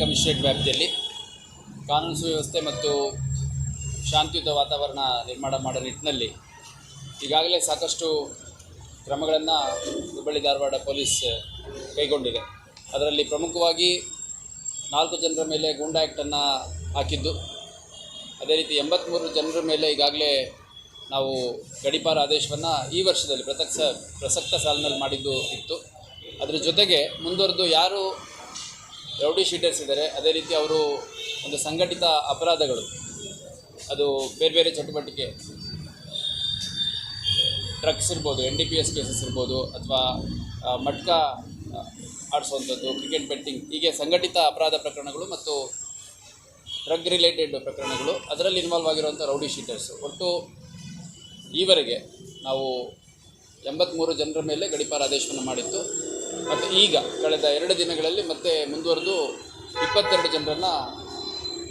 Commissionerate ವ್ಯಾಪ್ತಿಯಲ್ಲಿ ಕಾನೂನು ಸುವ್ಯವಸ್ಥೆ ಮತ್ತು ಶಾಂತಿಯುತ ವಾತಾವರಣ ನಿರ್ಮಾಣ ಮಾಡೋ ನಿಟ್ಟಿನಲ್ಲಿ ಈಗಾಗಲೇ ಸಾಕಷ್ಟು ಕ್ರಮಗಳನ್ನು ಹುಬ್ಬಳ್ಳಿ ಧಾರವಾಡ ಪೊಲೀಸ್ ಕೈಗೊಂಡಿದೆ. ಅದರಲ್ಲಿ ಪ್ರಮುಖವಾಗಿ ನಾಲ್ಕು ಜನರ ಮೇಲೆ ಗೂಂಡಾ ಆ್ಯಕ್ಟನ್ನು ಹಾಕಿದ್ದು. ಅದೇ ರೀತಿ ಎಂಬತ್ತ್ಮೂರು ಜನರ ಮೇಲೆ ಈಗಾಗಲೇ ನಾವು ಗಡಿಪಾರ ಆದೇಶವನ್ನು ಈ ವರ್ಷದಲ್ಲಿ ಪ್ರಸಕ್ತ ಪ್ರಸಕ್ತ ಸಾಲಿನಲ್ಲಿ ಮಾಡಿದ್ದು ಇತ್ತು. ಅದರ ಜೊತೆಗೆ ಮುಂದುವರೆದು ಯಾರು ರೌಡಿ ಶೀಟರ್ಸ್ ಇದ್ದಾರೆ. ಅದೇ ರೀತಿ ಅವರು ಒಂದು ಸಂಘಟಿತ ಅಪರಾಧಗಳು. ಅದು ಬೇರೆ ಬೇರೆ ಚಟುವಟಿಕೆ. ಡ್ರಗ್ಸ್ ಇರ್ಬೋದು N D P S cases ಇರ್ಬೋದು, ಅಥವಾ ಮಟ್ಕ ಆಡಿಸುವಂಥದ್ದು ಕ್ರಿಕೆಟ್ ಬೆಟ್ಟಿಂಗ್ ಹೀಗೆ ಸಂಘಟಿತ ಅಪರಾಧ ಪ್ರಕರಣಗಳು ಮತ್ತು ಡ್ರಗ್ ರಿಲೇಟೆಡ್ ಪ್ರಕರಣಗಳು, ಅದರಲ್ಲಿ ಇನ್ವಾಲ್ವ್ ಆಗಿರುವಂಥ ರೌಡಿ ಶೀಟರ್ಸ್. ಒಟ್ಟು ಈವರೆಗೆ ನಾವು ಎಂಬತ್ತ್ಮೂರು ಜನರ ಮೇಲೆ ಗಡಿಪಾರ ಆದೇಶವನ್ನು ಮಾಡಿತ್ತು ಮತ್ತು ಈಗ ಕಳೆದ ಎರಡು ದಿನಗಳಲ್ಲಿ ಮತ್ತೆ ಮುಂದುವರೆದು ಇಪ್ಪತ್ತೆರಡು ಜನರನ್ನು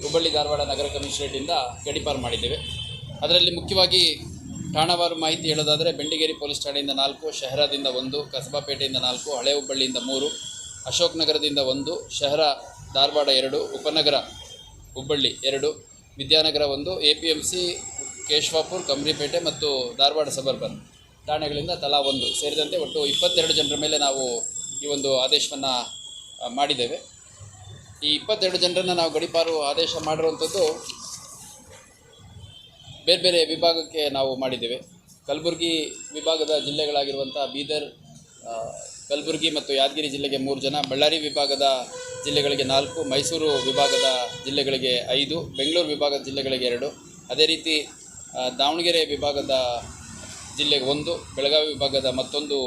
ಹುಬ್ಬಳ್ಳಿ ಧಾರವಾಡ ನಗರ ಕಮಿಷನರೇಟಿಂದ ಗಡಿಪಾರು ಮಾಡಿದ್ದೇವೆ. ಅದರಲ್ಲಿ ಮುಖ್ಯವಾಗಿ ಠಾಣವಾರು ಮಾಹಿತಿ ಹೇಳೋದಾದರೆ ಬೆಂಡಿಗೇರಿ ಪೊಲೀಸ್ ಠಾಣೆಯಿಂದ ನಾಲ್ಕು, ಶಹರದಿಂದ ಒಂದು ಕಸಬಾಪೇಟೆಯಿಂದ ನಾಲ್ಕು, ಹಳೆ ಹುಬ್ಬಳ್ಳಿಯಿಂದ ಮೂರು, ಅಶೋಕ್ ನಗರದಿಂದ ಒಂದು, ಶಹರ ಧಾರವಾಡ ಎರಡು, ಉಪನಗರ ಹುಬ್ಬಳ್ಳಿ ಎರಡು, ವಿದ್ಯಾನಗರ ಒಂದು A P M C Keshavapur Kambripete ಮತ್ತು ಧಾರವಾಡ ಸಬರ್ಬನ್ ಠಾಣೆಗಳಿಂದ ತಲಾ ಒಂದು ಸೇರಿದಂತೆ ಒಟ್ಟು ಇಪ್ಪತ್ತೆರಡು ಜನರ ಮೇಲೆ ನಾವು ಈ ಒಂದು ಆದೇಶವನ್ನು ಮಾಡಿದ್ದೇವೆ. ಈ ಇಪ್ಪತ್ತೆರಡು ಜನರನ್ನು ನಾವು ಗಡಿಪಾರು ಆದೇಶ ಮಾಡಿರುವಂಥದ್ದು ಬೇರೆ ಬೇರೆ ವಿಭಾಗಕ್ಕೆ ನಾವು ಮಾಡಿದ್ದೇವೆ. ಕಲಬುರಗಿ ವಿಭಾಗದ ಜಿಲ್ಲೆಗಳಾಗಿರುವಂಥ ಬೀದರ್ ಕಲಬುರಗಿ ಮತ್ತು ಯಾದಗಿರಿ ಜಿಲ್ಲೆಗೆ ಮೂರು ಜನ, ಬಳ್ಳಾರಿ ವಿಭಾಗದ ಜಿಲ್ಲೆಗಳಿಗೆ ನಾಲ್ಕು, ಮೈಸೂರು ವಿಭಾಗದ ಜಿಲ್ಲೆಗಳಿಗೆ ಐದು, ಬೆಂಗಳೂರು ವಿಭಾಗದ ಜಿಲ್ಲೆಗಳಿಗೆ ಎರಡು. ಅದೇ ರೀತಿ ದಾವಣಗೆರೆ ವಿಭಾಗದ ಜಿಲ್ಲೆಗೆ ಒಂದು, ಬೆಳಗಾವಿ ವಿಭಾಗದ ಮತ್ತೊಂದು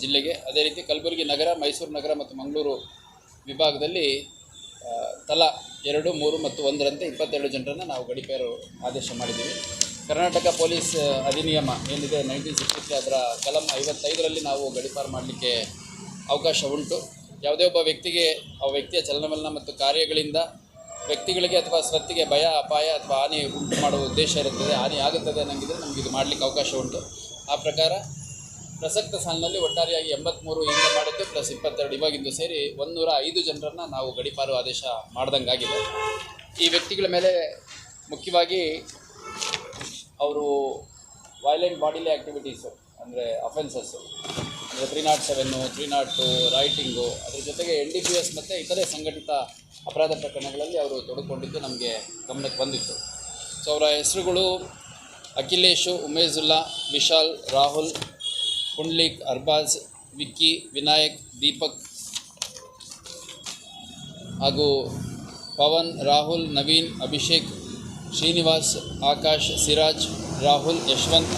ಜಿಲ್ಲೆಗೆ. ಅದೇ ರೀತಿ ಕಲಬುರಗಿ ನಗರ, ಮೈಸೂರು ನಗರ ಮತ್ತು ಮಂಗಳೂರು ವಿಭಾಗದಲ್ಲಿ ತಲಾ ಎರಡು, ಮೂರು ಮತ್ತು ಒಂದರಂತೆ ಇಪ್ಪತ್ತೆರಡು ಜನರನ್ನು ನಾವು ಗಡಿಪೇರು ಆದೇಶ ಮಾಡಿದ್ದೀವಿ. ಕರ್ನಾಟಕ ಪೊಲೀಸ್ ಅಧಿನಿಯಮ ಏನಿದೆ ನೈನ್ಟೀನ್ ಸಿಕ್ಸ್ಟಿ ತ್ರೀ ಅದರ ಕಲಂ ಐವತ್ತೈದರಲ್ಲಿ ನಾವು ಗಡಿಪಾರು ಮಾಡಲಿಕ್ಕೆ ಅವಕಾಶ ಉಂಟು. ಯಾವುದೇ ಒಬ್ಬ ವ್ಯಕ್ತಿಗೆ, ಆ ವ್ಯಕ್ತಿಯ ಚಲನವಲನ ಮತ್ತು ಕಾರ್ಯಗಳಿಂದ ವ್ಯಕ್ತಿಗಳಿಗೆ ಅಥವಾ ಸ್ವತ್ತಿಗೆ ಭಯ, ಅಪಾಯ ಅಥವಾ ಹಾನಿ ಉಂಟು ಮಾಡುವ ಉದ್ದೇಶ ಇರುತ್ತದೆ, ಹಾನಿ ಆಗುತ್ತದೆ ಅನ್ನಂಗಿದ್ರೆ ನಮಗೆ ಇದು ಮಾಡಲಿಕ್ಕೆ ಅವಕಾಶ ಉಂಟು. ಆ ಪ್ರಕಾರ ಪ್ರಸಕ್ತ ಸಾಲಿನಲ್ಲಿ ಒಟ್ಟಾರೆಯಾಗಿ ಎಂಬತ್ತ್ಮೂರು ಹಿಂದೆ ಮಾಡಿದ್ದು ಪ್ಲಸ್ ಇಪ್ಪತ್ತೆರಡು ಇವಾಗಿಂದು ಸೇರಿ ಒಂದೂರ ಐದು ಜನರನ್ನು ನಾವು ಗಡಿಪಾರು ಆದೇಶ ಮಾಡ್ದಂಗಾಗಿದೆ. ಈ ವ್ಯಕ್ತಿಗಳ ಮೇಲೆ ಮುಖ್ಯವಾಗಿ ಅವರು ವೈಲೆಂಟ್ ಬಾಡಿಲಿ ಆ್ಯಕ್ಟಿವಿಟೀಸು ಅಂದರೆ ಅಫೆನ್ಸಸ್ಸು ಅಂದರೆ three nought seven three nought two rioting ಅದ್ರ ಜೊತೆಗೆ ಎನ್ ಡಿ ಪಿ ಎಸ್ ಮತ್ತು ಇತರೆ ಸಂಘಟಿತ ಅಪರಾಧ ಪ್ರಕರಣಗಳಲ್ಲಿ ಅವರು ತೊಡಕೊಂಡಿದ್ದು ನಮಗೆ ಗಮನಕ್ಕೆ ಬಂದಿತ್ತು. ಸೊ, ಅವರ ಹೆಸರುಗಳು ಅಖಿಲೇಶು ಉಮೇಜುಲ್ಲಾ ವಿಶಾಲ್, ರಾಹುಲ್ ಪುಂಡ್ಲಿಕ್, ಅರ್ಬಾಜ್, ವಿಕ್ಕಿ, ವಿನಾಯಕ್, ದೀಪಕ್ ಹಾಗೂ ಪವನ್, ರಾಹುಲ್, ನವೀನ್, ಅಭಿಷೇಕ್, ಶ್ರೀನಿವಾಸ್, ಆಕಾಶ್, ಸಿರಾಜ್, ರಾಹುಲ್, ಯಶವಂತ್,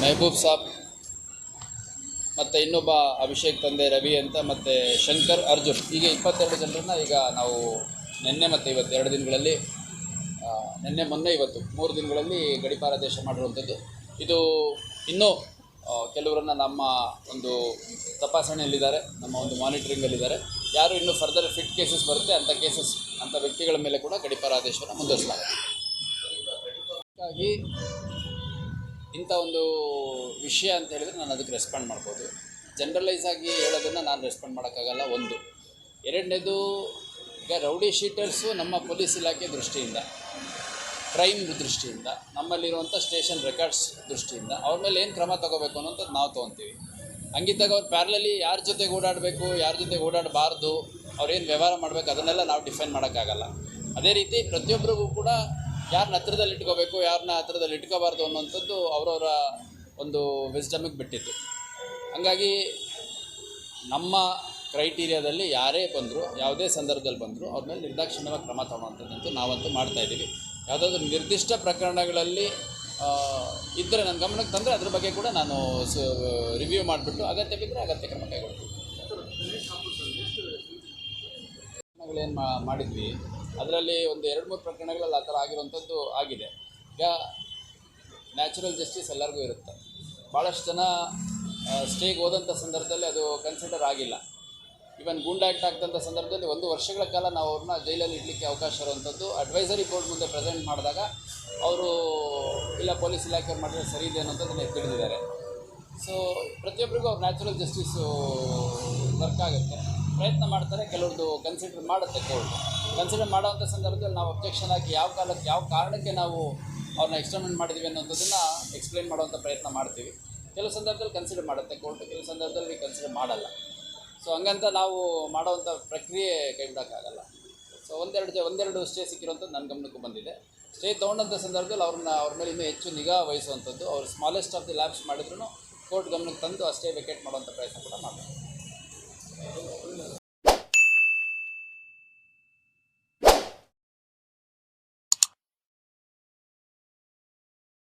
ಮೆಹಬೂಬ್ ಸಾಬ್ ಮತ್ತು ಇನ್ನೊಬ್ಬ ಅಭಿಷೇಕ್ ತಂದೆ ರವಿ ಅಂತ ಮತ್ತು ಶಂಕರ್, ಅರ್ಜುನ್. ಹೀಗೆ ಇಪ್ಪತ್ತೆರಡು ಜನರನ್ನು ಈಗ ನಾವು ನಿನ್ನೆ ಮತ್ತು ಇವತ್ತು ಎರಡು ದಿನಗಳಲ್ಲಿ ನಿನ್ನೆ ಮೊನ್ನೆ ಇವತ್ತು ಮೂರು ದಿನಗಳಲ್ಲಿ ಗಡಿಪಾರ ದೇಶ ಮಾಡಿರುವಂಥದ್ದು. ಇದು ಇನ್ನೂ ಕೆಲವರನ್ನು ನಮ್ಮ ಒಂದು ತಪಾಸಣೆಯಲ್ಲಿದ್ದಾರೆ, ನಮ್ಮ ಒಂದು ಮಾನಿಟರಿಂಗಲ್ಲಿದ್ದಾರೆ. ಯಾರು ಇನ್ನೂ ಫರ್ದರ್ ಫಿಟ್ ಕೇಸಸ್ ಬರುತ್ತೆ ಅಂಥ ಕೇಸಸ್ ಅಂಥ ವ್ಯಕ್ತಿಗಳ ಮೇಲೆ ಕೂಡ ಗಡಿಪಾರ ಆದೇಶವನ್ನು ಮುಂದುವರಿಸಲಾಗುತ್ತೆ. ಹಾಗಾಗಿ ಇಂಥ ಒಂದು ವಿಷಯ ಅಂತ ಹೇಳಿದರೆ ನಾನು ಅದಕ್ಕೆ ರೆಸ್ಪಾಂಡ್ ಮಾಡ್ಬೋದು. ಜನರಲೈಸ್ ಆಗಿ ಹೇಳೋದನ್ನು ನಾನು ರೆಸ್ಪಾಂಡ್ ಮಾಡೋಕ್ಕಾಗಲ್ಲ, ಒಂದು. ಎರಡನೇದು, ಈಗ ರೌಡಿ ಶೀಟರ್ಸು ನಮ್ಮ ಪೊಲೀಸ್ ಇಲಾಖೆ ದೃಷ್ಟಿಯಿಂದ. ಕ್ರೈಮ್ ದೃಷ್ಟಿಯಿಂದ, ನಮ್ಮಲ್ಲಿರುವಂಥ ಸ್ಟೇಷನ್ ರೆಕಾರ್ಡ್ಸ್ ದೃಷ್ಟಿಯಿಂದ, ಅವ್ರ ಮೇಲೆ ಏನು ಕ್ರಮ ತಗೋಬೇಕು ಅನ್ನೋಂಥದ್ದು ನಾವು ತೊಗೊತೀವಿ. ಹಂಗಿದ್ದಾಗ ಅವ್ರು ಪ್ಯಾರಲಲ್ಲಿ ಯಾರ ಜೊತೆಗೆ ಓಡಾಡಬೇಕು, ಯಾರ ಜೊತೆಗೆ ಓಡಾಡಬಾರ್ದು ಅವ್ರೇನು ವ್ಯವಹಾರ ಮಾಡಬೇಕು ಅದನ್ನೆಲ್ಲ ನಾವು ಡಿಫೈನ್ ಮಾಡೋಕ್ಕಾಗಲ್ಲ. ಅದೇ ರೀತಿ ಪ್ರತಿಯೊಬ್ಬರಿಗೂ ಕೂಡ ಯಾರನ್ನ ಹತ್ರದಲ್ಲಿ ಇಟ್ಕೋಬೇಕು ಯಾರನ್ನ ಹತ್ರದಲ್ಲಿ ಇಟ್ಕೋಬಾರ್ದು ಅನ್ನೋಂಥದ್ದು ಅವರವರ ಒಂದು ವಿಸ್ಡಮಿಗೆ ಬಿಟ್ಟಿತ್ತು. ಹಂಗಾಗಿ ನಮ್ಮ ಕ್ರೈಟೀರಿಯಾದಲ್ಲಿ ಯಾರೇ ಬಂದರೂ, ಯಾವುದೇ ಸಂದರ್ಭದಲ್ಲಿ ಬಂದರೂ ಅವ್ರ ಮೇಲೆ ನಿರ್ದಾಕ್ಷಿಣ್ಯವಾಗಿ ಕ್ರಮ ತಗೊಳ್ಳೋಂಥದ್ದಂತೂ ನಾವಂತೂ ಮಾಡ್ತಾ ಇದ್ದೀವಿ. ಯಾವುದಾದ್ರೂ ನಿರ್ದಿಷ್ಟ ಪ್ರಕರಣಗಳಲ್ಲಿ ಇದ್ದರೆ ನನ್ನ ಗಮನಕ್ಕೆ ತಂದರೆ ಅದ್ರ ಬಗ್ಗೆ ಕೂಡ ನಾನು ರಿವ್ಯೂ ಮಾಡಿಬಿಟ್ಟು ಅಗತ್ಯ ಬಿದ್ದರೆ ಅಗತ್ಯ ಕ್ರಮ ಕೈಗೊಳ್ತೀನಿ. ಮಾಡಿದ್ವಿ, ಅದರಲ್ಲಿ ಒಂದು ಎರಡು ಮೂರು ಪ್ರಕರಣಗಳಲ್ಲಿ ಆ ಥರ ಆಗಿರುವಂಥದ್ದು ಆಗಿದೆ. ಈಗ ನ್ಯಾಚುರಲ್ ಜಸ್ಟಿಸ್ ಎಲ್ಲರಿಗೂ ಇರುತ್ತೆ. ಭಾಳಷ್ಟು ಜನ ಸ್ಟೇಗೆ ಹೋದಂಥ ಸಂದರ್ಭದಲ್ಲಿ ಅದು ಕನ್ಸಿಡರ್ ಆಗಿಲ್ಲ. ಇವನ್ ಗೂಂಡಾಕ್ಟ್ ಆ್ಯಕ್ಟ್ ಸಂದರ್ಭದಲ್ಲಿ ಒಂದು ವರ್ಷಗಳ ಕಾಲ ನಾವು ಅವ್ರನ್ನ ಜೈಲಲ್ಲಿ ಇಡಲಿಕ್ಕೆ ಅವಕಾಶ ಇರುವಂಥದ್ದು. ಅಡ್ವೈಸರಿ ಕೋರ್ಟ್ ಮುಂದೆ ಪ್ರೆಸೆಂಟ್ ಮಾಡಿದಾಗ ಅವರು, ಇಲ್ಲ ಪೊಲೀಸ್ ಇಲಾಖೆ ಮಾಡಿದ್ರೆ ಸರಿ ಇದೆ ಅನ್ನೋದನ್ನು ತಿಳಿದಿದ್ದಾರೆ. ಸೊ ಪ್ರತಿಯೊಬ್ಬರಿಗೂ ಅವ್ರು ನ್ಯಾಚುರಲ್ ಜಸ್ಟಿಸು ವರ್ಕ್ ಆಗುತ್ತೆ. ಪ್ರಯತ್ನ ಮಾಡ್ತಾರೆ ಕೆಲವ್ರದ್ದು ಕನ್ಸಿಡರ್ ಮಾಡುತ್ತೆ ಕೋರ್ಟ್ ಕನ್ಸಿಡರ್ ಮಾಡೋವಂಥ ಸಂದರ್ಭದಲ್ಲಿ ನಾವು ಅಬ್ಜೆಕ್ಷನ್ ಹಾಕಿ ಯಾವ ಕಾಲಕ್ಕೆ, ಯಾವ ಕಾರಣಕ್ಕೆ ನಾವು ಅವ್ರನ್ನ ಎಕ್ಸ್ಟರ್ಮೆಂಟ್ ಮಾಡಿದ್ದೀವಿ ಅನ್ನೋದನ್ನು ಎಕ್ಸ್ಪ್ಲೈನ್ ಮಾಡುವಂಥ ಪ್ರಯತ್ನ ಮಾಡ್ತೀವಿ. ಕೆಲವು ಸಂದರ್ಭದಲ್ಲಿ ಕನ್ಸಿಡರ್ ಮಾಡುತ್ತೆ ಕೋರ್ಟ್ ಕೆಲವು ಸಂದರ್ಭದಲ್ಲಿ ಕನ್ಸಿಡರ್ ಮಾಡಲ್ಲ. ಸೊ ಹಂಗಂತ ನಾವು ಮಾಡೋವಂಥ ಪ್ರಕ್ರಿಯೆ ಕೈ ಬಿಡೋಕ್ಕಾಗಲ್ಲ ಸೊ ಒಂದೆರಡು ಒಂದೆರಡು ಸ್ಟೇ ಸಿಕ್ಕಿರೋಂಥದ್ದು ನನ್ನ ಗಮನಕ್ಕೂ ಬಂದಿದೆ. ಸ್ಟೇ ತೊಗೊಂಡಂಥ ಸಂದರ್ಭದಲ್ಲಿ ಅವ್ರನ್ನ ಅವ್ರ ಮೇಲೆ ಇನ್ನೂ ಹೆಚ್ಚು ನಿಗಾ ವಹಿಸುವಂಥದ್ದು, ಅವ್ರು ಸ್ಮಾಲೆಸ್ಟ್ ಆಫ್ ದಿ ಲ್ಯಾಬ್ಸ್ ಮಾಡಿದ್ರು ಕೋರ್ಟ್ ಗಮನಕ್ಕೆ ತಂದು ಅಷ್ಟೇ ವೆಕೇಟ್ ಮಾಡುವಂಥ ಪ್ರಯತ್ನ ಕೂಡ ಮಾಡ್ತಾರೆ.